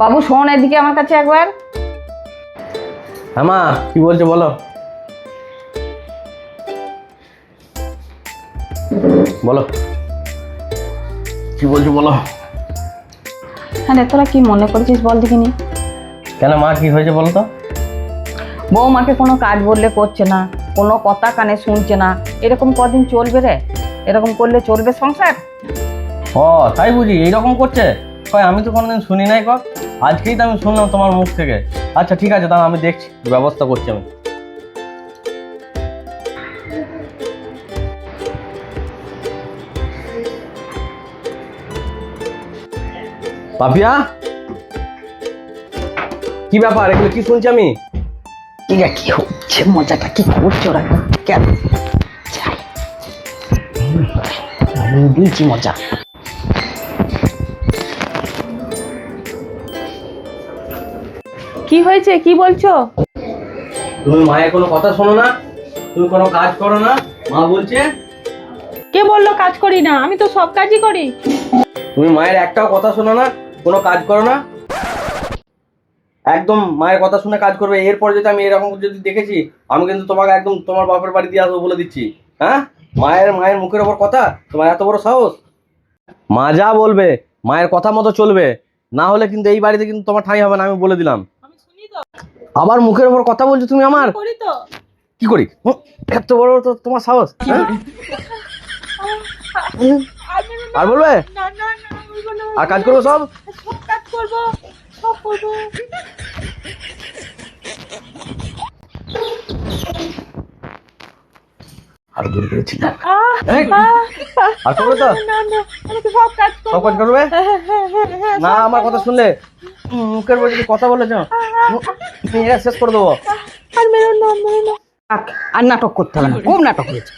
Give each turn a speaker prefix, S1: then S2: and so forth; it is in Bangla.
S1: বাবু শোন এদিকে আমার কাছে একবার।
S2: হ্যাঁ মা কি বলছো বলো। বলো। কি বলছো বলো।
S1: হ্যাঁ রে, তোরা কি মনে করছিস বল দেখিনি?
S2: কেন মা কি হয়েছে বলো তো।
S1: বৌমাকে কোনো কাজ বললে করছে না কোনো কথা কানে শুনছে না। এরকম কদিন চলবে রে? এরকম করলে চলবে সংসার?
S2: ও তাই বুঝি এইরকম করছে? কয় আমি তো কোনোদিন শুনি নাই কক আজকেই তো আমি শুনলাম তোমার মুখ থেকে। আচ্ছা ঠিক আছে, তাহলে আমি দেখছি, ব্যবস্থা করছি আমি। পাপিয়া কি ব্যাপার, এগুলো কি শুনছি আমি?
S1: এটা কি হচ্ছে? মজাটা কি করছ ওরা? কেন। দিয়েছি মজা। কি হয়েছে? কি বলছো?
S2: তুমি মায়ের কোনো কথা শোনো না। তুমি কোনো কাজ করো না। মা বলছে
S3: কে বলল কাজ করি না? আমি তো সব কাজই করি।
S2: তুমি মায়ের একটাও কথা শোনো না কোনো কাজ করো না। একদম মায়ের কথা শুনে কাজ করবে। এরপর যদি আমি এরকম যদি দেখেছি আমি কিন্তু তোমাকে একদম তোমার বাপের বাড়ি দিয়ে আসব বলে দিচ্ছি। হ্যাঁ? মায়ের মায়ের মুখের ওপর কথা? তোমার এত বড় সাহস? মা যা বলবে মায়ের কথা মতো চলবে। না হলে কিন্তু এই বাড়িতে কিন্তু তোমার ঠাঁই হবে না আমি বলে দিলাম। আবার মুখের ওপর কথা বলছো তুমি আমার?
S3: করি তো।
S2: কি করি? এত বড় তো তোমার সাহস? আর বলবে? আর কাজ করব সব?
S3: করব
S2: আর দূর আর তো?
S3: সব কাজ
S2: না আমার কথা শুনলে মুখের উপর যদি কথা বলেছ মেয়েরা শেষ করে দেবো।
S3: আর মেরো না মেরো না।
S1: আর নাটক করতে হবে না। খুব নাটক হয়েছে।